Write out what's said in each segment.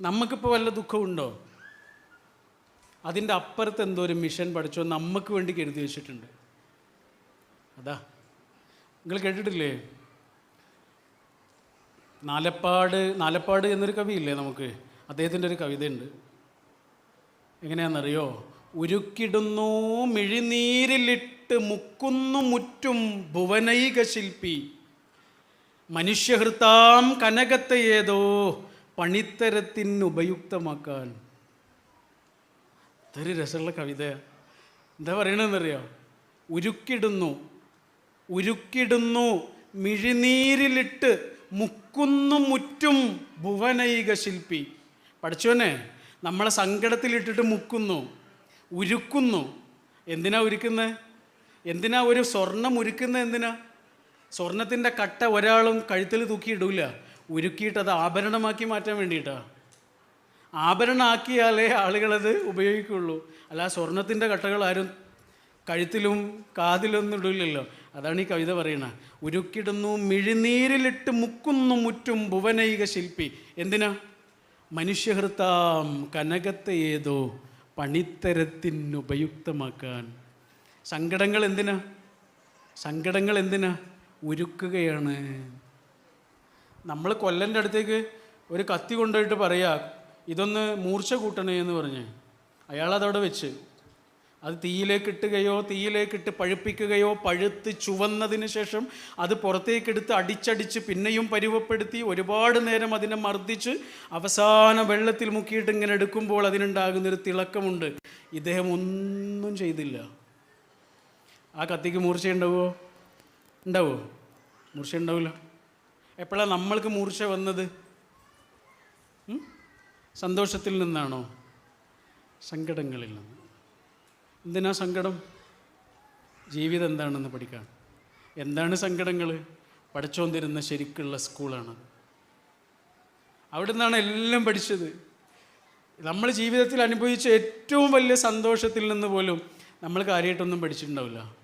നമുക്കിപ്പോൾ വല്ല ദുഃഖമുണ്ടോ അതിന്റെ അപ്പുറത്ത് എന്തോ ഒരു മിഷൻ പഠിച്ചോ നമുക്ക് വേണ്ടി കരുതി വെച്ചിട്ടുണ്ട്. അതാ. നിങ്ങൾ കേട്ടിട്ടില്ലേ? നാലപ്പാട് നാലപ്പാട് എന്നൊരു കവിയില്ലേ നമുക്ക്? അദ്ദേഹത്തിന്റെ ഒരു കവിതയുണ്ട്. എങ്ങനെയാണെന്നറിയോ? ഉരുക്കിടുന്നു മിഴിനീരിലിട്ട് മുക്കുന്നു മുറ്റും ഭുവനൈക ശില്പി മനുഷ്യഹൃത്താം കനകത്തെ ഏതോ പണിത്തരത്തിന് ഉപയുക്തമാക്കാൻ ഇതൊരു രസമുള്ള കവിത. എന്താ പറയണമെന്നറിയോ ഉരുക്കിടുന്നു ഉരുക്കിടുന്നു മിഴിനീരിലിട്ട് മുക്കുന്നു മുറ്റും ഭുവനൈക ശില്പി. പഠിച്ചോനെ നമ്മളെ സങ്കടത്തിലിട്ടിട്ട് മുക്കുന്നു ഉരുക്കുന്നു. എന്തിനാ ഉരുക്കുന്നത് എന്തിനാ ഒരു സ്വർണം ഉരുക്കുന്നത് എന്തിനാ? സ്വർണത്തിന്റെ കട്ട ഒരാളും കഴുത്തിൽ തൂക്കിയിടൂല. ഉരുക്കിയിട്ട് അത് ആഭരണമാക്കി മാറ്റാൻ വേണ്ടിയിട്ടാണ് ആഭരണമാക്കിയാലേ ആളുകളത് ഉപയോഗിക്കുള്ളൂ. അല്ല സ്വർണത്തിന്റെ കട്ടകൾ ആരും കഴുത്തിലും കാതിലൊന്നും ഇടില്ലല്ലോ അതാണ് ഈ കവിത പറയുന്നത്. ഉരുക്കിടുന്നു മിഴിനീരിലിട്ട് മുക്കുന്നു മുറ്റും ഭുവനൈക ശില്പി. എന്തിനാ? മനുഷ്യഹൃത്താം കനകത്തെ ഏതോ പണിത്തരത്തിനുപയുക്തമാക്കാൻ സങ്കടങ്ങൾ എന്തിനാ? സങ്കടങ്ങൾ എന്തിനാ? ഉരുക്കുകയാണ്. നമ്മൾ കൊല്ലന്റെ അടുത്തേക്ക് ഒരു കത്തി കൊണ്ടുപോയിട്ട് പറയാ ഇതൊന്ന് മൂർച്ച കൂട്ടണേ എന്ന് പറഞ്ഞ്. അയാളതവിടെ വെച്ച്. അത് തീയിലേക്ക് ഇട്ടുകയോ തീയിലേക്ക് ഇട്ട് പഴുപ്പിക്കുകയോ പഴുത്ത് ചുവന്നതിന് ശേഷം അത് പുറത്തേക്കെടുത്ത് അടിച്ചടിച്ച് പിന്നെയും പരുവപ്പെടുത്തി ഒരുപാട് നേരം അതിനെ മർദ്ദിച്ച് അവസാന വെള്ളത്തിൽ മുക്കിയിട്ട് ഇങ്ങനെ എടുക്കുമ്പോൾ അതിനുണ്ടാകുന്നൊരു തിളക്കമുണ്ട്. ഇദ്ദേഹം ഒന്നും ചെയ്തില്ല. ആ കത്തിക്ക് മൂർച്ചയുണ്ടാവുമോ? ഉണ്ടാവുമോ? മൂർച്ചയുണ്ടാവില്ല. എപ്പോഴാണ് നമ്മൾക്ക് മൂർച്ച വന്നത്? സന്തോഷത്തിൽ നിന്നാണോ? സങ്കടങ്ങളിൽ നിന്ന്. എന്തിനാ സങ്കടം? ജീവിതം എന്താണെന്ന് പഠിക്കാൻ എന്താണ് സങ്കടങ്ങൾ? പഠിച്ചോൻ തരുന്ന ശരിക്കുള്ള സ്കൂളാണ്. അവിടെ നിന്നാണ് എല്ലാം പഠിച്ചത്. നമ്മൾ ജീവിതത്തിൽ അനുഭവിച്ച ഏറ്റവും വലിയ സന്തോഷത്തിൽ നിന്ന് പോലും നമ്മൾ കാര്യമായിട്ടൊന്നും പഠിച്ചിട്ടുണ്ടാവില്ല.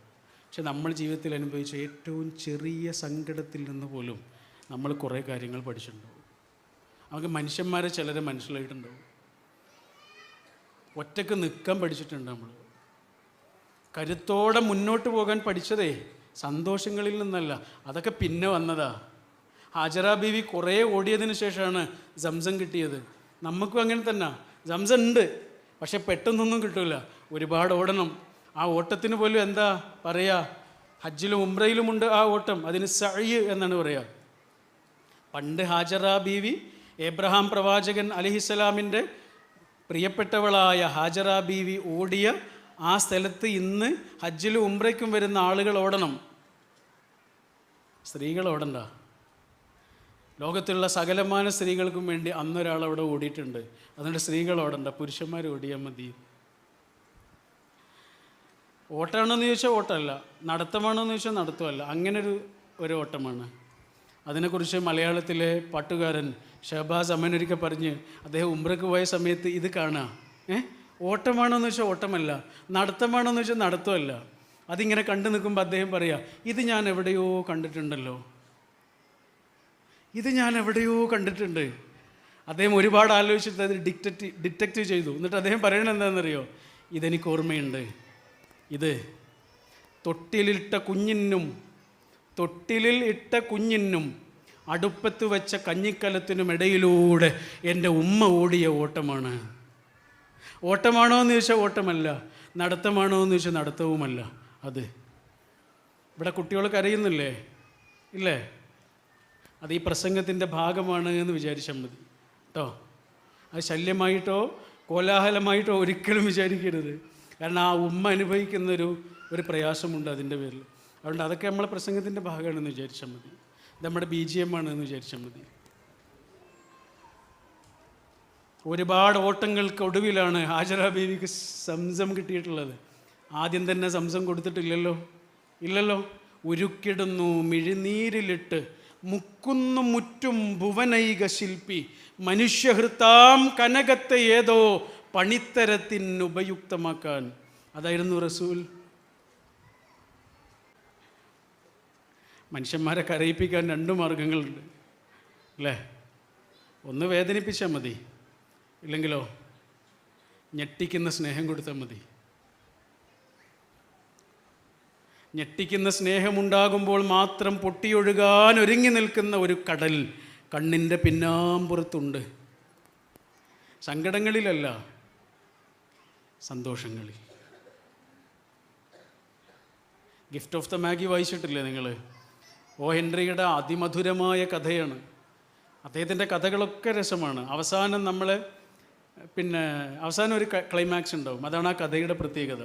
പക്ഷെ നമ്മൾ ജീവിതത്തിൽ അനുഭവിച്ച ഏറ്റവും ചെറിയ സങ്കടത്തിൽ നിന്ന് പോലും നമ്മൾ കുറേ കാര്യങ്ങൾ പഠിച്ചിട്ടുണ്ടാവും. നമുക്ക് മനുഷ്യന്മാരെ ചിലരെ മനസ്സിലായിട്ടുണ്ടാവും. ഒറ്റയ്ക്ക് നിൽക്കാൻ പഠിച്ചിട്ടുണ്ട് നമ്മൾ. കരുത്തോടെ മുന്നോട്ട് പോകാൻ പഠിച്ചതേ സന്തോഷങ്ങളിൽ നിന്നല്ല. അതൊക്കെ പിന്നെ വന്നതാ. ഹാജറ ബീവി കുറേ ഓടിയതിന് ശേഷമാണ് സംസം കിട്ടിയത്. നമുക്കും അങ്ങനെ തന്നെ. സംസം ഉണ്ട്. പക്ഷെ പെട്ടെന്നൊന്നും കിട്ടില്ല ഒരുപാട് ഓടണം. ആ ഓട്ടത്തിന് പോലും എന്താ പറയുക ഹജ്ജിലും ഉംറയിലുമുണ്ട് ആ ഓട്ടം. അതിന് സഴി എന്നാണ് പറയുക പണ്ട് ഹാജറ ബീവി ഏബ്രഹാം പ്രവാചകൻ അലിഹിസ്സലാമിന്റെ പ്രിയപ്പെട്ടവളായ ഹാജറ ബീവി ഓടിയ ആ സ്ഥലത്ത് ഇന്ന് ഹജ്ജിലും ഉംറയ്ക്കും വരുന്ന ആളുകൾ ഓടണം. സ്ത്രീകൾ ഓടണ്ട. ലോകത്തുള്ള സകലമാന സ്ത്രീകൾക്കും വേണ്ടി അന്നൊരാൾ അവിടെ ഓടിയിട്ടുണ്ട്. അതുകൊണ്ട് സ്ത്രീകൾ ഓടണ്ട പുരുഷന്മാർ ഓടിയാൽ മതി. ഓട്ടമാണോ എന്ന് ചോദിച്ചാൽ ഓട്ടമല്ല നടത്തമാണോ എന്ന് ചോദിച്ചാൽ നടത്തമല്ല. അങ്ങനൊരു ഒരു ഓട്ടമാണ്. അതിനെക്കുറിച്ച് മലയാളത്തിലെ പാട്ടുകാരൻ ഷഹബാസ് അമ്മനൊരിക്കൽ പറഞ്ഞ് അദ്ദേഹം ഉംറയ്ക്ക് പോയ സമയത്ത് ഇത് കാണാം. ഏ? ഓട്ടമാണോ എന്ന് വെച്ചാൽ ഓട്ടമല്ല. നടത്തമാണോ എന്ന് വെച്ചാൽ നടത്തമല്ല. അതിങ്ങനെ കണ്ടു നിൽക്കുമ്പോൾ അദ്ദേഹം പറയാം ഇത് ഞാൻ എവിടെയോ കണ്ടിട്ടുണ്ടല്ലോ. ഇത് ഞാൻ എവിടെയോ കണ്ടിട്ടുണ്ട്. അദ്ദേഹം ഒരുപാട് ആലോചിച്ചിട്ട് അത് ഡിറ്റക്റ്റ് ഡിറ്റക്റ്റ് ചെയ്തു. എന്നിട്ട് അദ്ദേഹം പറയണത് എന്താണെന്നറിയോ? ഇതെനിക്ക് ഓർമ്മയുണ്ട്. ഇത് തൊട്ടിലിട്ട കുഞ്ഞിനും തൊട്ടിലിൽ ഇട്ട കുഞ്ഞിനും അടുപ്പത്ത് വെച്ച കഞ്ഞിക്കലത്തിനും ഇടയിലൂടെ എന്റെ ഉമ്മ ഓടിയ ഓട്ടമാണ്. ഓട്ടമാണോ എന്ന് ചോദിച്ചാൽ ഓട്ടമല്ല. നടത്തമാണോ എന്ന് ചോദിച്ചാൽ നടത്തവുമല്ല. അത്. ഇവിടെ കുട്ടികൾ കരയുന്നില്ലേ? ഇല്ലേ? അത് ഈ പ്രസംഗത്തിന്റെ ഭാഗമാണ് എന്ന് വിചാരിച്ചാൽ മതി. കേട്ടോ അത് ശല്യമായിട്ടോ കോലാഹലമായിട്ടോ ഒരിക്കലും വിചാരിക്കരുത്. കാരണം ആ ഉമ്മ അനുഭവിക്കുന്നൊരു ഒരു പ്രയാസമുണ്ട് അതിന്റെ പേരിൽ. അതുകൊണ്ട് അതൊക്കെ നമ്മളെ പ്രസംഗത്തിന്റെ ഭാഗമാണെന്ന് വിചാരിച്ചാൽ മതി. നമ്മുടെ ബി ജി എം ആണെന്ന് വിചാരിച്ചാൽ മതി. ഒരുപാട് ഓട്ടങ്ങൾക്ക് ഒടുവിലാണ് ഹാജറ ബീവിക്ക് സംസം കിട്ടിയിട്ടുള്ളത്. ആദ്യം തന്നെ സംസം കൊടുത്തിട്ടില്ലല്ലോ? ഇല്ലല്ലോ? ഉരുക്കിടുന്നു മിഴിനീരിലിട്ട് മുക്കുന്നു മുറ്റും ഭുവനൈക ശില്പി. മനുഷ്യഹൃത്താം കനകത്തെ ഏതോ പണിത്തരത്തിന് ഉപയുക്തമാക്കാൻ. അതായിരുന്നു റസൂൽ. മനുഷ്യന്മാരെ കരയിപ്പിക്കാൻ രണ്ട് മാർഗങ്ങളുണ്ട്. അല്ലേ? ഒന്ന് വേദനിപ്പിച്ചാൽ മതി. ഇല്ലെങ്കിലോ ഞെട്ടിക്കുന്ന സ്നേഹം കൊടുത്താൽ മതി. ഞെട്ടിക്കുന്ന സ്നേഹമുണ്ടാകുമ്പോൾ മാത്രം പൊട്ടിയൊഴുകാൻ ഒരുങ്ങി നിൽക്കുന്ന ഒരു കടൽ കണ്ണിന്റെ പിന്നാമ്പുറത്തുണ്ട്. സങ്കടങ്ങളിലല്ല സന്തോഷങ്ങളിൽ. ഗിഫ്റ്റ് ഓഫ് ദ മാഗി വായിച്ചിട്ടില്ലേ നിങ്ങൾ ഓ ഹെൻറിയുടെ അതിമധുരമായ കഥയാണ്. അദ്ദേഹത്തിന്റെ കഥകളൊക്കെ രസമാണ്. അവസാനം നമ്മൾ പിന്നെ അവസാനം ഒരു ക്ലൈമാക്സ് ഉണ്ടാവും. അതാണ് ആ കഥയുടെ പ്രത്യേകത.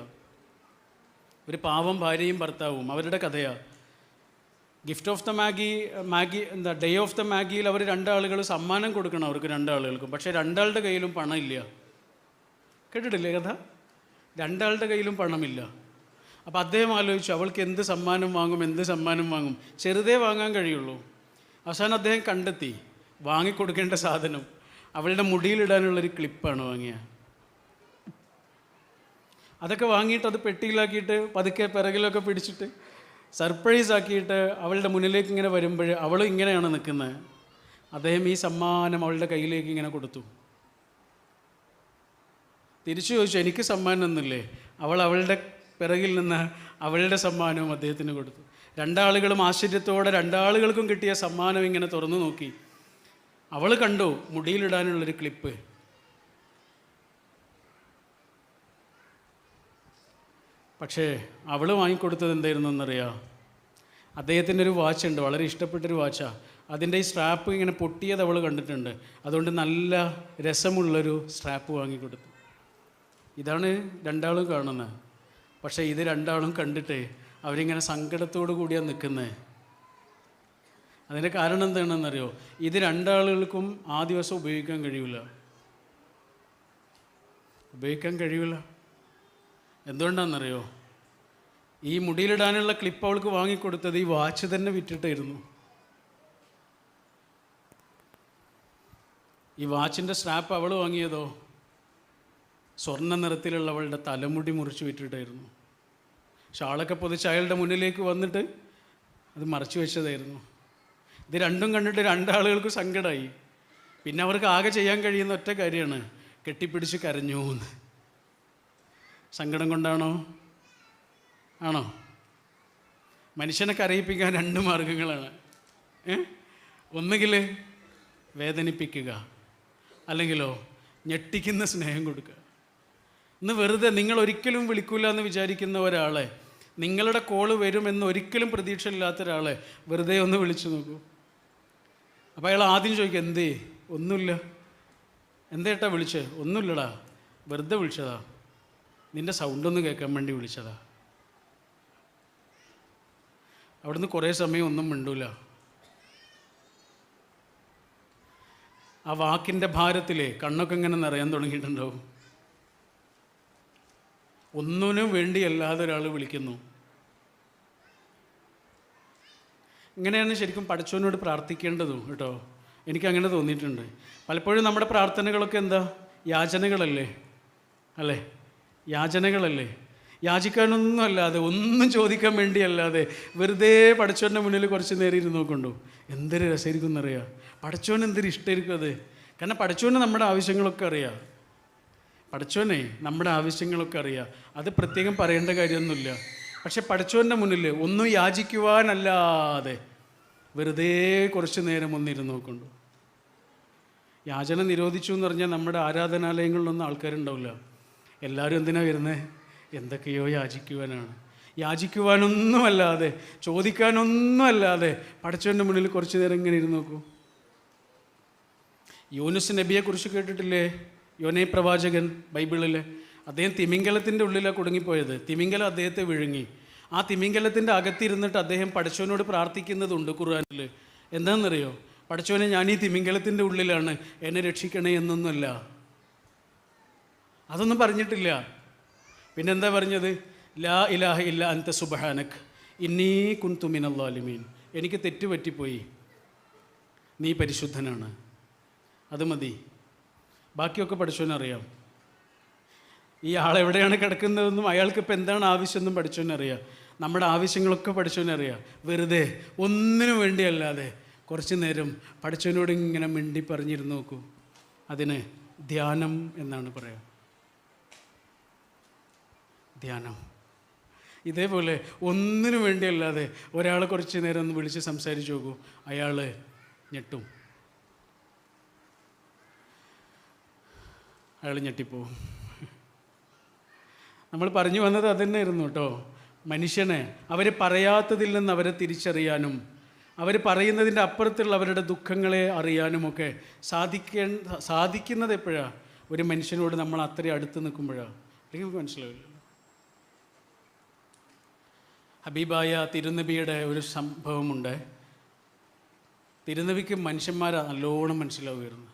ഒരു പാവം ഭാര്യയും ഭർത്താവും അവരുടെ കഥയാണ് Gift of the Magi Magi എന്താ ഡേ ഓഫ് ദ മാഗിയിൽ അവർ രണ്ടാളുകൾ സമ്മാനം കൊടുക്കണം അവർക്ക് രണ്ടാളുകൾക്കും. പക്ഷേ രണ്ടാളുടെ കയ്യിലും പണമില്ല. കേട്ടിട്ടില്ലേ കഥ? രണ്ടാളുടെ കയ്യിലും പണമില്ല. അപ്പോൾ അദ്ദേഹം ആലോചിച്ചു അവൾക്ക് എന്ത് സമ്മാനം വാങ്ങും എന്ത് സമ്മാനം വാങ്ങും? ചെറുതേ വാങ്ങാൻ കഴിയുള്ളൂ. അവസാനം അദ്ദേഹം കണ്ടെത്തി വാങ്ങിക്കൊടുക്കേണ്ട സാധനം അവളുടെ മുടിയിലിടാനുള്ളൊരു ക്ലിപ്പാണ് വാങ്ങിയ. അതൊക്കെ വാങ്ങിയിട്ട് അത് പെട്ടിയിലാക്കിയിട്ട് പതുക്കെ പിറകിലൊക്കെ പിടിച്ചിട്ട് സർപ്രൈസ് ആക്കിയിട്ട് അവളുടെ മുന്നിലേക്ക് ഇങ്ങനെ വരുമ്പോൾ അവൾ ഇങ്ങനെയാണ് നിൽക്കുന്നത്. അദ്ദേഹം ഈ സമ്മാനം അവളുടെ കയ്യിലേക്ക് ഇങ്ങനെ കൊടുത്തു. തിരിച്ചു ചോദിച്ചു എനിക്ക് സമ്മാനം ഒന്നുമില്ലേ അവൾ അവളുടെ പിറകിൽ നിന്ന് അവളുടെ സമ്മാനവും അദ്ദേഹത്തിന് കൊടുത്തു. രണ്ടാളുകളും ആശ്ചര്യത്തോടെ രണ്ടാളുകൾക്കും കിട്ടിയ സമ്മാനം ഇങ്ങനെ തുറന്നു നോക്കി. അവൾ കണ്ടു മുടിയിലിടാനുള്ളൊരു ക്ലിപ്പ്. പക്ഷേ അവൾ വാങ്ങിക്കൊടുത്തത് എന്തായിരുന്നു എന്നറിയാം അദ്ദേഹത്തിന്റെ ഒരു വാച്ച് ഉണ്ട് വളരെ ഇഷ്ടപ്പെട്ടൊരു വാച്ചാണ് അതിന്റെ ഈ സ്ട്രാപ്പ് ഇങ്ങനെ പൊട്ടിയത് അവൾ കണ്ടിട്ടുണ്ട്. അതുകൊണ്ട് നല്ല രസമുള്ളൊരു സ്ട്രാപ്പ് വാങ്ങിക്കൊടുത്തു. ഇതാണ് രണ്ടാളും കാണുന്നത്. പക്ഷേ ഇത് രണ്ടാളും കണ്ടിട്ട് അവരിങ്ങനെ സങ്കടത്തോടു കൂടിയാണ് നിൽക്കുന്നത് അതിന്റെ കാരണം എന്താണെന്നറിയോ? ഇത് രണ്ടാളുകൾക്കും ആ ദിവസം ഉപയോഗിക്കാൻ കഴിയില്ല ഉപയോഗിക്കാൻ കഴിയില്ല എന്തുകൊണ്ടാണെന്നറിയോ? ഈ മുടിയിലിടാനുള്ള ക്ലിപ്പ് അവൾക്ക് വാങ്ങിക്കൊടുത്തത് ഈ വാച്ച് തന്നെ വിറ്റിട്ടായിരുന്നു. ഈ വാച്ചിന്റെ സ്ട്രാപ്പ് അവൾ വാങ്ങിയതോ? സ്വർണ നിറത്തിലുള്ളവളുടെ തലമുടി മുറിച്ച് വിറ്റിട്ടായിരുന്നു. ഷാളൊക്കെ പൊതിച്ച് അയാളുടെ മുന്നിലേക്ക് വന്നിട്ട് അത് മറച്ചു വെച്ചതായിരുന്നു. ഇത് രണ്ടും കണ്ടിട്ട് രണ്ടാളുകൾക്ക് സങ്കടമായി പിന്നെ അവർക്ക് ആകെ ചെയ്യാൻ കഴിയുന്ന ഒറ്റ കാര്യമാണ് കെട്ടിപ്പിടിച്ച് കരഞ്ഞു എന്ന്. സങ്കടം കൊണ്ടാണോ? ആണോ? മനുഷ്യനെ കരയിപ്പിക്കാൻ രണ്ട് മാർഗങ്ങളാണ്. ഒന്നുകിൽ വേദനിപ്പിക്കുക അല്ലെങ്കിലോ ഞെട്ടിക്കുന്ന സ്നേഹം കൊടുക്കുക. ഇന്ന് വെറുതെ നിങ്ങൾ ഒരിക്കലും വിളിക്കൂല എന്ന് വിചാരിക്കുന്ന ഒരാളെ നിങ്ങളുടെ കോൾ വരുമെന്ന് ഒരിക്കലും പ്രതീക്ഷയില്ലാത്ത ഒരാളെ വെറുതെ ഒന്ന് വിളിച്ചു നോക്കൂ. അപ്പോൾ അയാൾ ആദ്യം ചോദിക്കുക എന്തേ? ഒന്നുമില്ല. എന്തേട്ടാ വിളിച്ചേ? ഒന്നുമില്ലടാ. വെറുതെ വിളിച്ചതാ. നിന്റെ സൗണ്ടൊന്ന് കേൾക്കാൻ വേണ്ടി വിളിച്ചതാ. അവിടുന്ന് കുറേ സമയം ഒന്നും മിണ്ടൂല. ആ വാക്കിന്റെ ഭാരത്തിൽ കണ്ണൊക്കെ ഇങ്ങനെ നിറയാൻ തുടങ്ങിയിട്ടുണ്ടാവും. ഒന്നിനും വേണ്ടിയല്ലാതെ ഒരാൾ വിളിക്കുന്നു. ഇങ്ങനെയാണ് ശരിക്കും പഠിച്ചവനോട് പ്രാർത്ഥിക്കേണ്ടതും കേട്ടോ. എനിക്കങ്ങനെ തോന്നിയിട്ടുണ്ട്. പലപ്പോഴും നമ്മുടെ പ്രാർത്ഥനകളൊക്കെ എന്താ? യാചനകളല്ലേ? അല്ലേ? യാചനകളല്ലേ? യാചിക്കാനൊന്നും അല്ലാതെ ഒന്നും ചോദിക്കാൻ വേണ്ടിയല്ലാതെ വെറുതെ പഠിച്ചവന്റെ മുന്നിൽ കുറച്ച് നേരം ഇരുന്ന് നോക്കണ്ടോ എന്തൊരു രസമായിരിക്കും എന്നറിയാം പഠിച്ചവൻ എന്തൊരു ഇഷ്ടമായിരിക്കും അത്? കാരണം പഠിച്ചവന് നമ്മുടെ ആവശ്യങ്ങളൊക്കെ അറിയാം. പഠിച്ചവനെ നമ്മുടെ ആവശ്യങ്ങളൊക്കെ അറിയാം. അത് പ്രത്യേകം പറയേണ്ട കാര്യമൊന്നുമില്ല. പക്ഷെ പഠിച്ചവന്റെ മുന്നിൽ ഒന്നും യാചിക്കുവാനല്ലാതെ വെറുതെ കുറച്ച് നേരം ഒന്നിരുന്ന് നോക്കണ്ടു യാചന നിരോധിച്ചു എന്ന് പറഞ്ഞാൽ നമ്മുടെ ആരാധനാലയങ്ങളിലൊന്നും ആൾക്കാരുണ്ടാവില്ല. എല്ലാവരും എന്തിനാണ് വരുന്നത് എന്തൊക്കെയോ യാചിക്കുവാനാണ്. യാചിക്കുവാനൊന്നുമല്ലാതെ ചോദിക്കാനൊന്നുമല്ലാതെ പഠിച്ചവന്റെ മുന്നിൽ കുറച്ച് നേരം ഇങ്ങനെ ഇരുന്ന് നോക്കൂ. യൂനുസ് നബിയെക്കുറിച്ച് കേട്ടിട്ടില്ലേ? യോനെ പ്രവാചകൻ ബൈബിളിൽ അദ്ദേഹം തിമിംഗലത്തിന്റെ ഉള്ളിലാണ് കുടുങ്ങിപ്പോയത്. തിമിംഗലം അദ്ദേഹത്തെ വിഴുങ്ങി. ആ തിമിംഗലത്തിന്റെ അകത്തിരുന്നിട്ട് അദ്ദേഹം പഠിച്ചവനോട് പ്രാർത്ഥിക്കുന്നതുണ്ട് ഖുർആാനിൽ എന്താണെന്നറിയോ? പഠിച്ചവനെ ഞാൻ ഈ തിമിംഗലത്തിന്റെ ഉള്ളിലാണ്. എന്നെ രക്ഷിക്കണേ എന്നൊന്നുമല്ല. അതൊന്നും പറഞ്ഞിട്ടില്ല. പിന്നെന്താ പറഞ്ഞത്? ലാ ഇലാഹ ഇല്ല അൻത സുബഹാനക്. ഇന്നീ കുന്തു അള്ളാലിമീൻ എനിക്ക് തെറ്റ് പറ്റിപ്പോയി നീ പരിശുദ്ധനാണ്. അത് മതി. ബാക്കിയൊക്കെ പഠിച്ചവനറിയാം. ഈ ആൾ എവിടെയാണ് കിടക്കുന്നതെന്നും അയാൾക്ക് ഇപ്പം എന്താണ് ആവശ്യമെന്നും പഠിച്ചവനറിയാം നമ്മുടെ ആവശ്യങ്ങളൊക്കെ പഠിച്ചവനറിയാം വെറുതെ ഒന്നിനു വേണ്ടിയല്ലാതെ കുറച്ച് നേരം പഠിച്ചവനോട് ഇങ്ങനെ മിണ്ടി പറഞ്ഞിരുന്ന് നോക്കൂ. അതിന് ധ്യാനം എന്നാണ് പറയുക ധ്യാനം. ഇതേപോലെ ഒന്നിനു വേണ്ടിയല്ലാതെ ഒരാൾ കുറച്ച് നേരം ഒന്ന് വിളിച്ച് സംസാരിച്ച് നോക്കൂ. അയാൾ ഞെട്ടും. അയാൾ ഞെട്ടിപ്പോവും. നമ്മൾ പറഞ്ഞു വന്നത് അതന്നെയായിരുന്നു കേട്ടോ. മനുഷ്യനെ അവർ പറയാത്തതിൽ നിന്ന് അവരെ തിരിച്ചറിയാനും അവർ പറയുന്നതിന്റെ അപ്പുറത്തുള്ള അവരുടെ ദുഃഖങ്ങളെ അറിയാനുമൊക്കെ സാധിക്കേ സാധിക്കുന്നത് എപ്പോഴാണ് ഒരു മനുഷ്യനോട് നമ്മൾ അത്രയും അടുത്ത് നിൽക്കുമ്പോഴാണ് അല്ലെങ്കിൽ നമുക്ക് മനസ്സിലാവില്ല. ഹബീബായ തിരുനബിയുടെ ഒരു സംഭവമുണ്ട്. തിരുനബിക്ക് മനുഷ്യന്മാരെ നല്ലോണം മനസ്സിലാവുമായിരുന്നു.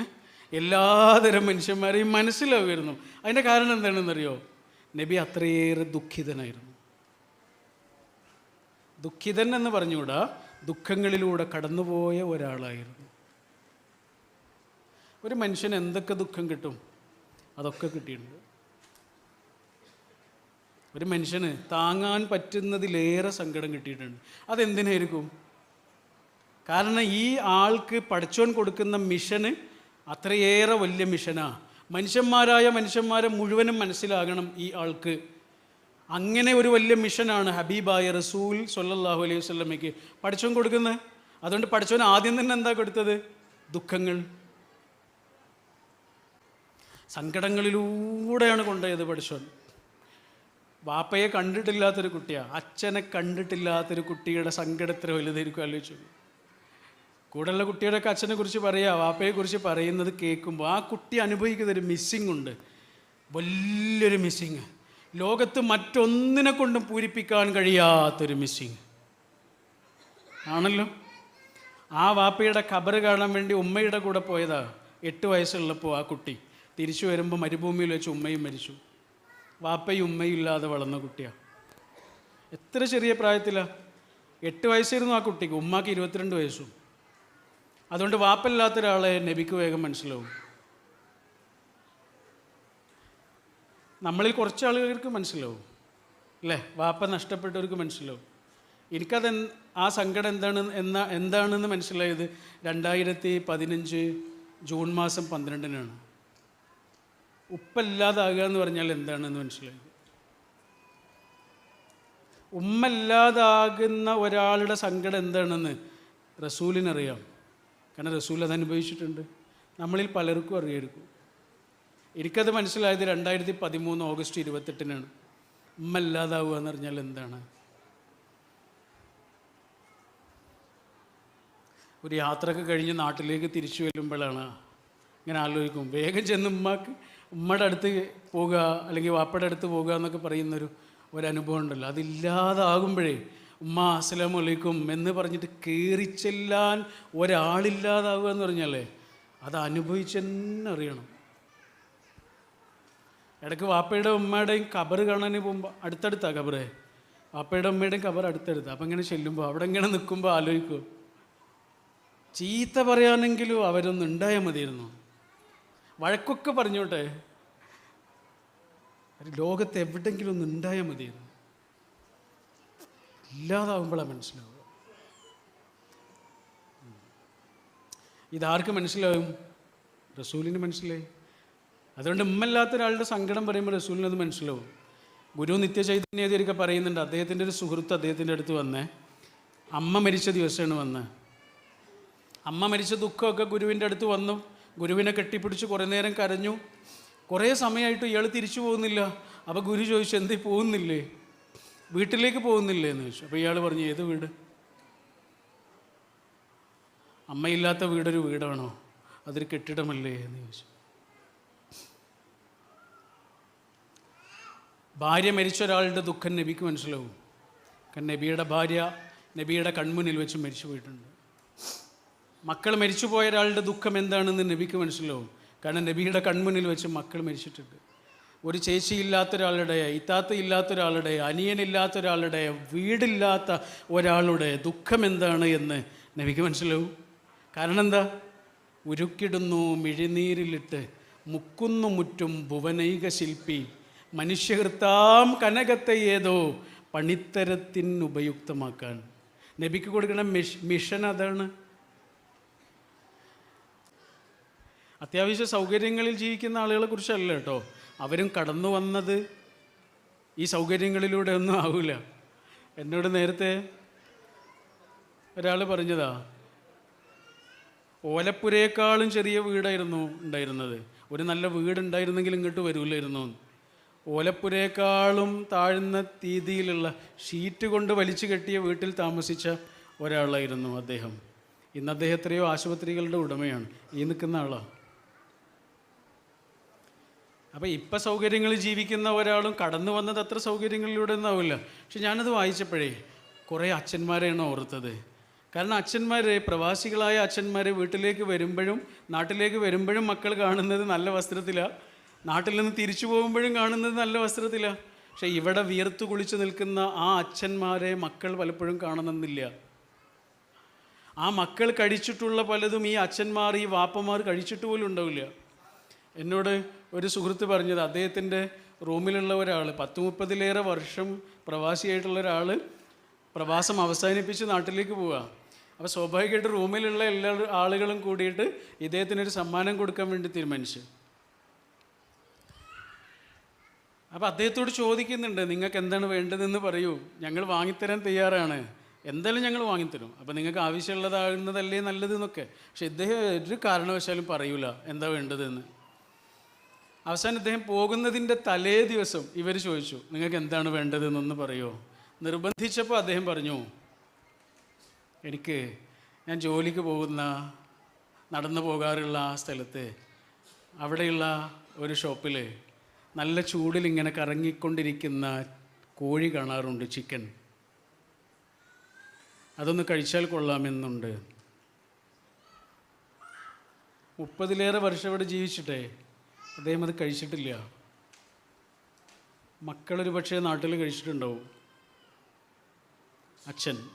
ഏ? എല്ലാതരം മനുഷ്യന്മാരെയും മനസ്സിലാവുമായിരുന്നു. അതിന്റെ കാരണം എന്താണെന്നറിയോ? നബി അത്രയേറെ ദുഃഖിതനായിരുന്നു. ദുഃഖിതൻ എന്ന് പറഞ്ഞുകൂടാ? ദുഃഖങ്ങളിലൂടെ കടന്നുപോയ ഒരാളായിരുന്നു. ഒരു മനുഷ്യന് എന്തൊക്കെ ദുഃഖം കിട്ടും? അതൊക്കെ കിട്ടിയിട്ടുണ്ട്. ഒരു മനുഷ്യന് താങ്ങാൻ പറ്റുന്നതിലേറെ സങ്കടം കിട്ടിയിട്ടുണ്ട്. അതെന്തിനായിരിക്കും? കാരണം ഈ ആൾക്ക് പഠിച്ചോൻ കൊടുക്കുന്ന മിഷന് അത്രയേറെ വലിയ മിഷനാ. മനുഷ്യന്മാരായ മനുഷ്യന്മാരെ മുഴുവനും മനസ്സിലാകണം ഈ ആൾക്ക്. അങ്ങനെ ഒരു വലിയ മിഷനാണ് ഹബീബായ റസൂൽ സൊല്ലാഹു അലൈഹി വസ്ലമയ്ക്ക് പഠിച്ചോൻ കൊടുക്കുന്നത് അതുകൊണ്ട് പഠിച്ചവൻ ആദ്യം തന്നെ എന്താ കൊടുത്തത്? ദുഃഖങ്ങൾ. സങ്കടങ്ങളിലൂടെയാണ് കൊണ്ടുപോയത് പഠിച്ചവൻ. വാപ്പയെ കണ്ടിട്ടില്ലാത്തൊരു കുട്ടിയാണ് അച്ഛനെ കണ്ടിട്ടില്ലാത്തൊരു കുട്ടിയുടെ സങ്കടത്തിൽ വലുതായിരിക്കും ആലോചിച്ചു കൂടെയുള്ള കുട്ടിയുടെയൊക്കെ അച്ഛനെ കുറിച്ച് പറയുക വാപ്പയെ കുറിച്ച് പറയുന്നത് കേൾക്കുമ്പോൾ ആ കുട്ടി അനുഭവിക്കുന്ന ഒരു മിസ്സിങ് ഉണ്ട്. വലിയൊരു മിസ്സിങ് ലോകത്ത് മറ്റൊന്നിനെ കൊണ്ടും പൂരിപ്പിക്കാൻ കഴിയാത്തൊരു മിസ്സിങ് ആണല്ലോ? ആ വാപ്പയുടെ ഖബർ കാണാൻ വേണ്ടി ഉമ്മയുടെ കൂടെ പോയതാ. എട്ട് വയസ്സുള്ളപ്പോൾ ആ കുട്ടി. തിരിച്ചു വരുമ്പോൾ മരുഭൂമിയിൽ വെച്ച് ഉമ്മയും മരിച്ചു. വാപ്പയും ഉമ്മയും ഇല്ലാതെ വളർന്ന കുട്ടിയാണ് എത്ര ചെറിയ പ്രായത്തിലാണ് എട്ട് വയസ്സായിരുന്നു ആ കുട്ടിക്ക്. ഉമ്മാക്ക് ഇരുപത്തിരണ്ട് വയസ്സും. അതുകൊണ്ട് വാപ്പല്ലാത്ത ഒരാളെ നബിക്ക് വേഗം മനസ്സിലാവും. നമ്മളിൽ കുറച്ച് ആളുകൾക്ക് മനസ്സിലാവും. അല്ലേ? വാപ്പ നഷ്ടപ്പെട്ടവർക്ക് മനസ്സിലാവും. എനിക്കത് ആ സങ്കടം എന്താണ് എന്ന എന്താണെന്ന് മനസ്സിലായത് രണ്ടായിരത്തി പതിനഞ്ച് ജൂൺ മാസം പന്ത്രണ്ടിനാണ്. ഉപ്പല്ലാതാകുക എന്ന് പറഞ്ഞാൽ എന്താണെന്ന് മനസ്സിലായത് ഉമ്മല്ലാതാകുന്ന ഒരാളുടെ സങ്കടം എന്താണെന്ന് റസൂലിനറിയാം. കാരണം റസൂൽ അത് അനുഭവിച്ചിട്ടുണ്ട്. നമ്മളിൽ പലർക്കും അറിയായിരിക്കും. എനിക്കത് മനസ്സിലായത് രണ്ടായിരത്തി പതിമൂന്ന് ഓഗസ്റ്റ് ഇരുപത്തെട്ടിനാണ്. ഉമ്മ ഇല്ലാതാവുക എന്ന് പറഞ്ഞാൽ എന്താണ്? ഒരു യാത്രയൊക്കെ കഴിഞ്ഞ് നാട്ടിലേക്ക് തിരിച്ചു വരുമ്പോഴാണ് ഇങ്ങനെ ആലോചിക്കും. വേഗം ചെന്ന് ഉമ്മക്ക് ഉമ്മയുടെ അടുത്ത് പോകുക അല്ലെങ്കിൽ വാപ്പയുടെ അടുത്ത് പോകുക എന്നൊക്കെ പറയുന്നൊരു ഒരനുഭവം ഉണ്ടല്ലോ. അതില്ലാതാകുമ്പോഴേ ഉമ്മ അസ്സലാമു അലൈക്കും എന്ന് പറഞ്ഞിട്ട് കയറി ചെല്ലാൻ ഒരാളില്ലാതാവുക എന്ന് പറഞ്ഞാലേ അത് അനുഭവിച്ചെന്നെ അറിയണം. ഇടയ്ക്ക് വാപ്പയുടെ ഉമ്മയുടെയും കബറ് കാണാൻ പോകുമ്പോൾ അടുത്തടുത്താണ് കബറ് വാപ്പയുടെ ഉമ്മയുടെയും കബർ അടുത്തടുത്ത്. അപ്പം ഇങ്ങനെ ചെല്ലുമ്പോൾ അവിടെ ഇങ്ങനെ നിൽക്കുമ്പോൾ ആലോചിക്കും. ചീത്ത പറയാനെങ്കിലും അവരൊന്നും ഉണ്ടായാൽ മതിയായിരുന്നു. വഴക്കൊക്കെ പറഞ്ഞോട്ടെ. ലോകത്ത് എവിടെങ്കിലും ഒന്ന് ഉണ്ടായാൽ മതിയായിരുന്നു. ഇല്ലാതാവുമ്പോഴാണ് മനസ്സിലാവുക. ഇതാർക്ക് മനസ്സിലാവും? റസൂലിന് മനസ്സിലായി. അതുകൊണ്ട് ഉമ്മല്ലാത്ത ഒരാളുടെ സങ്കടം പറയുമ്പോൾ റസൂലിന് അത് മനസ്സിലാവും. ഗുരു നിത്യചൈതന്യതിയൊക്കെ പറയുന്നുണ്ട്. അദ്ദേഹത്തിന്റെ ഒരു സുഹൃത്ത് അദ്ദേഹത്തിന്റെ അടുത്ത് വന്നേ. അമ്മ മരിച്ച ദിവസമാണ് വന്ന്. അമ്മ മരിച്ച ദുഃഖമൊക്കെ ഗുരുവിന്റെ അടുത്ത് വന്നു. ഗുരുവിനെ കെട്ടിപ്പിടിച്ച് കുറേ നേരം കരഞ്ഞു. കുറേ സമയമായിട്ട് ഇയാൾ തിരിച്ചു പോകുന്നില്ല. അപ്പോൾ ഗുരു ചോദിച്ചു എന്തേ പോകുന്നില്ലേ? വീട്ടിലേക്ക് പോകുന്നില്ലേ എന്ന് ചോദിച്ചു. അപ്പോൾ ഇയാൾ പറഞ്ഞു ഏത് വീട്? അമ്മയില്ലാത്ത വീടൊരു വീടാണോ? അതൊരു കെട്ടിടമല്ലേ? എന്ന് ചോദിച്ചു. ഭാര്യ മരിച്ച ഒരാളുടെ ദുഃഖം നബിക്ക് മനസ്സിലാവും. കാരണം നബിയുടെ ഭാര്യ നബിയുടെ കൺമുന്നിൽ വെച്ച് മരിച്ചു പോയിട്ടുണ്ട്. മക്കൾ മരിച്ചുപോയ ഒരാളുടെ ദുഃഖം എന്താണെന്ന് നബിക്ക് മനസ്സിലാവും. കാരണം നബിയുടെ കൺമുന്നിൽ വെച്ച് മക്കൾ മരിച്ചിട്ടുണ്ട്. ഒരു ചേച്ചിയില്ലാത്ത ഒരാളുടെ ഇത്താത്ത ഇല്ലാത്ത ഒരാളുടെ അനിയനില്ലാത്ത ഒരാളുടെ വീടില്ലാത്ത ഒരാളുടെ ദുഃഖം എന്താണ് എന്ന് നബിക്ക് മനസ്സിലാവും. കാരണം എന്താ? ഉരുക്കിടുന്നു മിഴിനീരിലിട്ട് മുക്കുന്നു മുറ്റും ഭുവനൈക ശില്പി. മനുഷ്യകൃത്താം കനകത്തെ ഏതോ പണിത്തരത്തിന് ഉപയുക്തമാക്കാൻ. നബിക്ക് കൊടുക്കുന്ന മിഷ് മിഷൻ അതാണ്. അത്യാവശ്യ സൗകര്യങ്ങളിൽ ജീവിക്കുന്ന ആളുകളെ കുറിച്ചല്ല കേട്ടോ. അവരും കടന്നു വന്നത് ഈ സൗകര്യങ്ങളിലൂടെ ഒന്നും ആവില്ല എന്നോട് നേരത്തെ ഒരാൾ പറഞ്ഞതാ ഓലപ്പുരയേക്കാളും ചെറിയ വീടായിരുന്നു ഉണ്ടായിരുന്നത്. ഒരു നല്ല വീടുണ്ടായിരുന്നെങ്കിൽ ഇങ്ങോട്ട് വരൂലായിരുന്നു. ഓലപ്പുരയേക്കാളും താഴ്ന്ന രീതിയിലുള്ള ഷീറ്റ് കൊണ്ട് വലിച്ചു കെട്ടിയ വീട്ടിൽ താമസിച്ച ഒരാളായിരുന്നു അദ്ദേഹം. ഇന്ന് അദ്ദേഹം എത്രയോ ആശുപത്രികളുടെ ഉടമയാണ്. ഈ നിൽക്കുന്ന ആളാണ് അപ്പോൾ ഇപ്പം സൗകര്യങ്ങളിൽ ജീവിക്കുന്ന ഒരാളും കടന്നു വന്നത് അത്ര സൗകര്യങ്ങളിലൂടെ ഒന്നാവില്ല പക്ഷെ ഞാനത് വായിച്ചപ്പോഴേ കുറേ അച്ഛന്മാരെയാണ് ഓർത്തത്. കാരണം അച്ഛന്മാർ പ്രവാസികളായ അച്ഛന്മാർ വീട്ടിലേക്ക് വരുമ്പോഴും നാട്ടിലേക്ക് വരുമ്പോഴും മക്കൾ കാണുന്നത് നല്ല വസ്ത്രത്തിലാണ് നാട്ടിൽ നിന്ന് തിരിച്ചു പോകുമ്പോഴും കാണുന്നത് നല്ല വസ്ത്രത്തിലാണ് പക്ഷേ ഇവിടെ വിയർത്ത് കുളിച്ച് നിൽക്കുന്ന ആ അച്ഛന്മാരെ മക്കൾ പലപ്പോഴും കാണണമെന്നില്ല ആ മക്കൾ കഴിച്ചിട്ടുള്ള പലതും ഈ അച്ഛന്മാർ ഈ വാപ്പമാർ കഴിച്ചിട്ട് പോലും ഉണ്ടാവില്ല. എന്നോട് ഒരു സുഹൃത്ത് പറഞ്ഞത് അദ്ദേഹത്തിന്റെ റൂമിലുള്ള ഒരാൾ പത്ത് മുപ്പതിലേറെ വർഷം പ്രവാസിയായിട്ടുള്ള ഒരാൾ പ്രവാസം അവസാനിപ്പിച്ച് നാട്ടിലേക്ക് പോവുക. അപ്പോൾ സ്വാഭാവികമായിട്ട് റൂമിലുള്ള എല്ലാ ആളുകളും കൂടിയിട്ട് ഇദ്ദേഹത്തിനൊരു സമ്മാനം കൊടുക്കാൻ വേണ്ടി തീരുമാനിച്ചു. അപ്പോൾ അദ്ദേഹത്തോട് ചോദിക്കുന്നുണ്ട് നിങ്ങൾക്ക് എന്താണ് വേണ്ടതെന്ന് പറയൂ. ഞങ്ങൾ വാങ്ങിത്തരാൻ തയ്യാറാണ്. എന്തായാലും ഞങ്ങൾ വാങ്ങിത്തരും. അപ്പോൾ നിങ്ങൾക്ക് ആവശ്യമുള്ളതാകുന്നതല്ലേ നല്ലതെന്നൊക്കെ. പക്ഷെ ഇദ്ദേഹം ഒരു കാരണവശാലും പറയൂല എന്താ വേണ്ടതെന്ന്. അവസാനം അദ്ദേഹം പോകുന്നതിന്റെ തലേ ദിവസം ഇവർ ചോദിച്ചു നിങ്ങൾക്ക് എന്താണ് വേണ്ടതെന്നൊന്ന് പറയുമോ നിർബന്ധിച്ചപ്പോൾ അദ്ദേഹം പറഞ്ഞു എനിക്ക് ഞാൻ ജോലിക്ക് പോകുന്ന നടന്നു പോകാറുള്ള ആ സ്ഥലത്ത് അവിടെയുള്ള ഒരു ഷോപ്പിൽ നല്ല ചൂടിൽ ഇങ്ങനെ കറങ്ങിക്കൊണ്ടിരിക്കുന്ന കോഴി കാണാറുണ്ട് ചിക്കൻ. അതൊന്ന് കഴിച്ചാൽ കൊള്ളാമെന്നുണ്ട്. മുപ്പതിലേറെ വർഷം ഇവിടെ ജീവിച്ചിട്ടേ അദ്ദേഹം അത് കഴിച്ചിട്ടില്ല. മക്കളൊരു പക്ഷേ നാട്ടിൽ കഴിച്ചിട്ടുണ്ടാവും. അച്ഛൻ.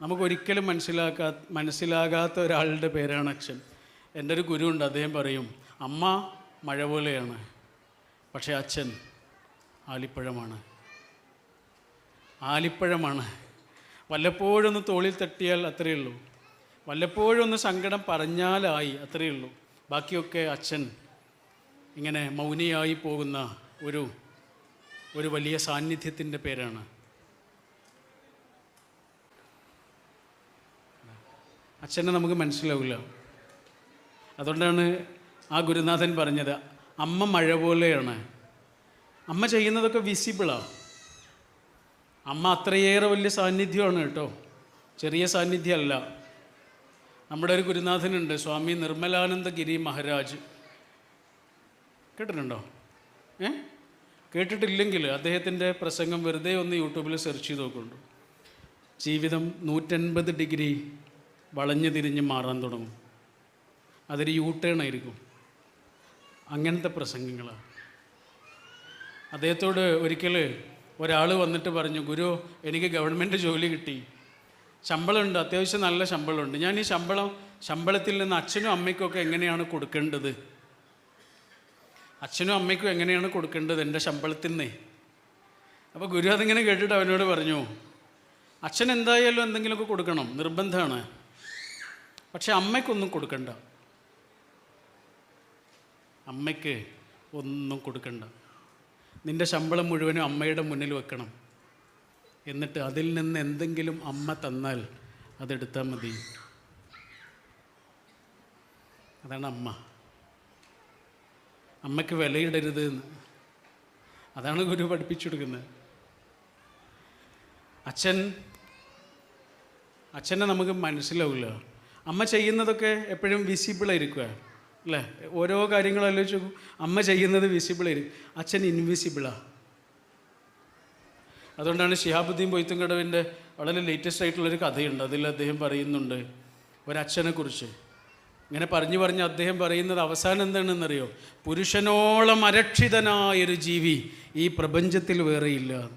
നമുക്കൊരിക്കലും മനസ്സിലാക്കാ മനസ്സിലാകാത്ത ഒരാളുടെ പേരാണ് അച്ഛൻ. എന്റെ ഒരു ഗുരുവുണ്ട് അദ്ദേഹം പറയും അമ്മ മഴ പോലെയാണ് പക്ഷേ അച്ഛൻ ആലിപ്പഴമാണ്. ആലിപ്പഴമാണ്. വല്ലപ്പോഴൊന്ന് തോളിൽ തട്ടിയാൽ അത്രയേ ഉള്ളൂ. വല്ലപ്പോഴൊന്ന് സങ്കടം പറഞ്ഞാലായി അത്രയേ ഉള്ളൂ. ബാക്കിയൊക്കെ അച്ഛൻ ഇങ്ങനെ മൗനിയായി പോകുന്ന ഒരു ഒരു വലിയ സാന്നിധ്യത്തിന്റെ പേരാണ്. അച്ഛനെ നമുക്ക് മനസ്സിലാവില്ല. അതുകൊണ്ടാണ് ആ ഗുരുനാഥൻ പറഞ്ഞത് അമ്മ മഴ പോലെയാണ്. അമ്മ ചെയ്യുന്നതൊക്കെ വിസിബിളാണ് അമ്മ അത്രയേറെ വലിയ സാന്നിധ്യമാണ് കേട്ടോ. ചെറിയ സാന്നിധ്യമല്ല. നമ്മുടെ ഒരു ഗുരുനാഥനുണ്ട് സ്വാമി നിർമ്മലാനന്ദഗിരി മഹാരാജ്. കേട്ടിട്ടുണ്ടോ? ഏ? കേട്ടിട്ടില്ലെങ്കിൽ അദ്ദേഹത്തിന്റെ പ്രസംഗം വെറുതെ ഒന്ന് യൂട്യൂബിൽ സെർച്ച് ചെയ്ത് നോക്കുന്നുണ്ട് ജീവിതം നൂറ്റൻപത് ഡിഗ്രി വളഞ്ഞു തിരിഞ്ഞ് മാറാൻ തുടങ്ങും. അതൊരു യൂ ടേൺ ആയിരിക്കും. അങ്ങനത്തെ പ്രസംഗങ്ങളാണ് അദ്ദേഹത്തോട് ഒരിക്കൽ ഒരാൾ വന്നിട്ട് പറഞ്ഞു ഗുരു എനിക്ക് ഗവൺമെന്റ് ജോലി കിട്ടി. ശമ്പളമുണ്ട് അത്യാവശ്യം നല്ല ശമ്പളമുണ്ട്. ഞാൻ ഈ ശമ്പളം ശമ്പളത്തിൽ നിന്ന് അച്ഛനും അമ്മയ്ക്കൊക്കെ എങ്ങനെയാണ് കൊടുക്കേണ്ടത്? അച്ഛനും അമ്മയ്ക്കും എങ്ങനെയാണ് കൊടുക്കേണ്ടത് എന്റെ ശമ്പളത്തിൽ നിന്നേ അപ്പോൾ ഗുരു അതിങ്ങനെ കേട്ടിട്ട് അവനോട് പറഞ്ഞു അച്ഛൻ എന്തായാലും എന്തെങ്കിലുമൊക്കെ കൊടുക്കണം നിർബന്ധമാണ്. പക്ഷെ അമ്മയ്ക്കൊന്നും കൊടുക്കണ്ട. അമ്മയ്ക്ക് ഒന്നും കൊടുക്കണ്ട. നിന്റെ ശമ്പളം മുഴുവനും അമ്മയുടെ മുന്നിൽ വെക്കണം. എന്നിട്ട് അതിൽ നിന്ന് എന്തെങ്കിലും അമ്മ തന്നാൽ അതെടുത്താൽ മതി. അതാണ് അമ്മ. അമ്മയ്ക്ക് വിലയിടരുത് എന്ന്. അതാണ് ഗുരു പഠിപ്പിച്ചു കൊടുക്കുന്നത് അച്ഛൻ അച്ഛനെ നമുക്ക് മനസ്സിലാവില്ല. അമ്മ ചെയ്യുന്നതൊക്കെ എപ്പോഴും വിസിബിളായിരിക്കുക അല്ലേ? ഓരോ കാര്യങ്ങളും ആലോചിച്ച് അമ്മ ചെയ്യുന്നത് വിസിബിളായിരിക്കും അച്ഛൻ ഇൻവിസിബിളാണ് അതുകൊണ്ടാണ് ഷിഹാബുദ്ദീൻ പൊയ്ത്തും കടവിന്റെ വളരെ ലേറ്റസ്റ്റ് ആയിട്ടുള്ളൊരു കഥയുണ്ട്. അതിൽ അദ്ദേഹം പറയുന്നുണ്ട് ഒരച്ഛനെക്കുറിച്ച്. ഇങ്ങനെ പറഞ്ഞു പറഞ്ഞ് അദ്ദേഹം പറയുന്നത് അവസാനം എന്താണെന്നറിയോ? പുരുഷനോളം അരക്ഷിതനായൊരു ജീവി ഈ പ്രപഞ്ചത്തിൽ വേറെയില്ല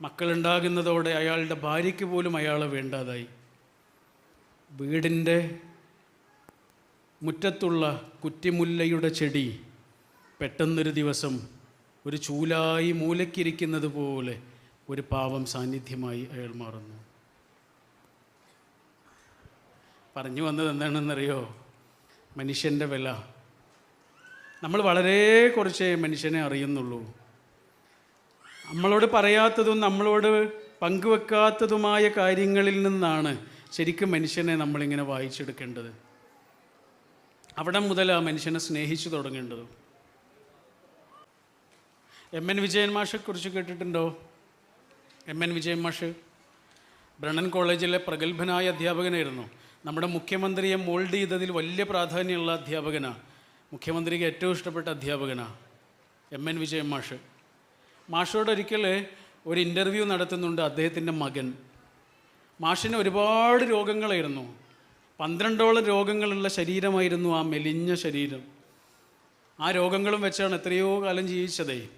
മക്കളുണ്ടാകുന്നതോടെ അയാളുടെ ഭാര്യയ്ക്ക് പോലും അയാളെ വേണ്ടാതായി. വീടിന്റെ മുറ്റത്തുള്ള കുറ്റിമുല്ലയുടെ ചെടി പെട്ടെന്നൊരു ദിവസം ഒരു ചൂലായി മൂലക്കിരിക്കുന്നത് പോലെ ഒരു പാവം സാന്നിധ്യമായി അയാൾ മാറുന്നു. പറഞ്ഞു വന്നത് എന്താണെന്നറിയോ? മനുഷ്യന്റെ വില. നമ്മൾ വളരെ കുറച്ചേ മനുഷ്യനെ അറിയുന്നുള്ളൂ. നമ്മളോട് പറയാത്തതും നമ്മളോട് പങ്കുവെക്കാത്തതുമായ കാര്യങ്ങളിൽ നിന്നാണ് ശരിക്കും മനുഷ്യനെ നമ്മളിങ്ങനെ വായിച്ചെടുക്കേണ്ടത്. അവിടെ മുതൽ ആ മനുഷ്യനെ സ്നേഹിച്ചു തുടങ്ങേണ്ടത്. എം എൻ വിജയൻ മാഷെക്കുറിച്ച് കേട്ടിട്ടുണ്ടോ? എം എൻ വിജയൻ മാഷ്. ബ്രണ്ണൻ കോളേജിലെ പ്രഗത്ഭനായ അധ്യാപകനായിരുന്നു. നമ്മുടെ മുഖ്യമന്ത്രിയെ മോൾഡ് ചെയ്തതിൽ വലിയ പ്രാധാന്യമുള്ള അധ്യാപകനാണ് മുഖ്യമന്ത്രിക്ക് ഏറ്റവും ഇഷ്ടപ്പെട്ട അധ്യാപകനാണ് എം എൻ വിജയൻ മാഷ്. മാഷോട് ഒരിക്കൽ ഒരു ഇന്റർവ്യൂ നടത്തുന്നുണ്ട് അദ്ദേഹത്തിന്റെ മകൻ. മാഷിന് ഒരുപാട് രോഗങ്ങളായിരുന്നു. പന്ത്രണ്ടോളം രോഗങ്ങളുള്ള ശരീരമായിരുന്നു ആ മെലിഞ്ഞ ശരീരം. ആ രോഗങ്ങളും വെച്ചാണ് എത്രയോ കാലം ജീവിച്ചതേ.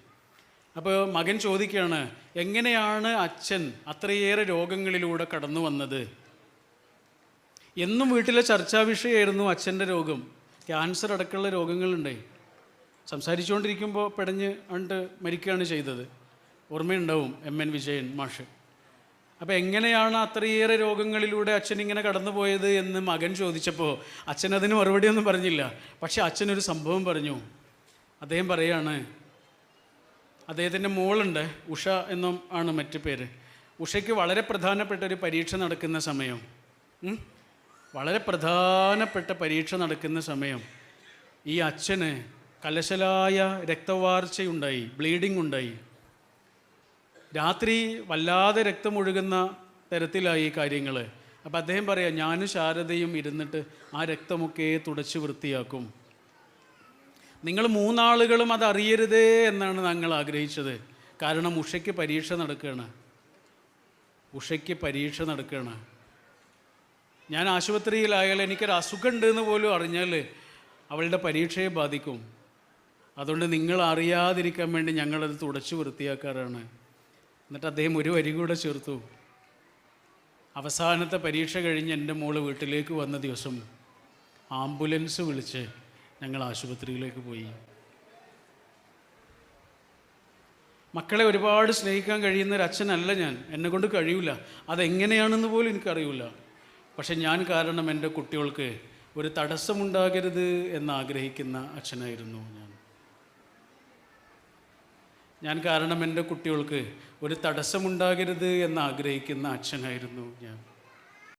അപ്പോൾ മകൻ ചോദിക്കുകയാണ് എങ്ങനെയാണ് അച്ഛൻ അത്രയേറെ രോഗങ്ങളിലൂടെ കടന്നു വന്നത് എന്നും വീട്ടിലെ ചർച്ചാ വിഷയമായിരുന്നു അച്ഛന്റെ രോഗം. ക്യാൻസർ അടക്കമുള്ള രോഗങ്ങളുണ്ടേ. സംസാരിച്ചുകൊണ്ടിരിക്കുമ്പോൾ പെടഞ്ഞ് കണ്ട് മരിക്കുകയാണ് ചെയ്തത്. ഓർമ്മയുണ്ടാവും എം എൻ വിജയൻ മാഷ്. അപ്പോൾ എങ്ങനെയാണ് അത്രയേറെ രോഗങ്ങളിലൂടെ അച്ഛൻ ഇങ്ങനെ കടന്നുപോയത് എന്ന് മകൻ ചോദിച്ചപ്പോൾ അച്ഛൻ അതിന് മറുപടിയൊന്നും പറഞ്ഞില്ല. പക്ഷേ അച്ഛനൊരു സംഭവം പറഞ്ഞു. അദ്ദേഹം പറയാണ് അദ്ദേഹത്തിന്റെ മോളുണ്ട് ഉഷ എന്നും ആണ് മറ്റു പേര്. ഉഷയ്ക്ക് വളരെ പ്രധാനപ്പെട്ട ഒരു പരീക്ഷ നടക്കുന്ന സമയം? വളരെ പ്രധാനപ്പെട്ട പരീക്ഷ നടക്കുന്ന സമയം ഈ അച്ഛന് കലശലായ രക്തവാർച്ചയുണ്ടായി ബ്ലീഡിംഗ് ഉണ്ടായി രാത്രി വല്ലാതെ രക്തമൊഴുകുന്ന തരത്തിലായി കാര്യങ്ങൾ അപ്പം അദ്ദേഹം പറയാം ഞാനും ശാരദയും ഇരുന്നിട്ട് ആ രക്തമൊക്കെ തുടച്ച് വൃത്തിയാക്കും. നിങ്ങൾ മൂന്നാളുകളും അത് എന്നാണ് ഞങ്ങൾ ആഗ്രഹിച്ചത്. കാരണം ഉഷയ്ക്ക് പരീക്ഷ നടക്കുകയാണ്. ഉഷയ്ക്ക് പരീക്ഷ നടക്കുകയാണ്. ഞാൻ ആശുപത്രിയിലായാൽ എനിക്കൊരു അസുഖം ഉണ്ടെന്ന് പോലും അറിഞ്ഞാൽ അവളുടെ പരീക്ഷയെ ബാധിക്കും. അതുകൊണ്ട് നിങ്ങൾ അറിയാതിരിക്കാൻ വേണ്ടി ഞങ്ങളത് തുടച്ചു വൃത്തിയാക്കാറാണ്. എന്നിട്ട് അദ്ദേഹം ഒരു വരി കൂടെ ചേർത്തു. അവസാനത്തെ പരീക്ഷ കഴിഞ്ഞ് എന്റെ മോൾ വീട്ടിലേക്ക് വന്ന ദിവസം ആംബുലൻസ് വിളിച്ച് ഞങ്ങൾ ആശുപത്രിയിലേക്ക് പോയി. മക്കളെ ഒരുപാട് സ്നേഹിക്കാൻ കഴിയുന്ന ഒരു അച്ഛനല്ല ഞാൻ. എന്നെ കൊണ്ട് കഴിയില്ല അതെങ്ങനെയാണെന്ന് പോലും എനിക്കറിയില്ല പക്ഷെ ഞാൻ കാരണം എന്റെ കുട്ടികൾക്ക് ഒരു തടസ്സമുണ്ടാകരുത് എന്നാഗ്രഹിക്കുന്ന അച്ഛനായിരുന്നു ഞാൻ. ഞാൻ കാരണം എന്റെ കുട്ടികൾക്ക് ഒരു തടസ്സമുണ്ടാകരുത് എന്നാഗ്രഹിക്കുന്ന അച്ഛനായിരുന്നു ഞാൻ.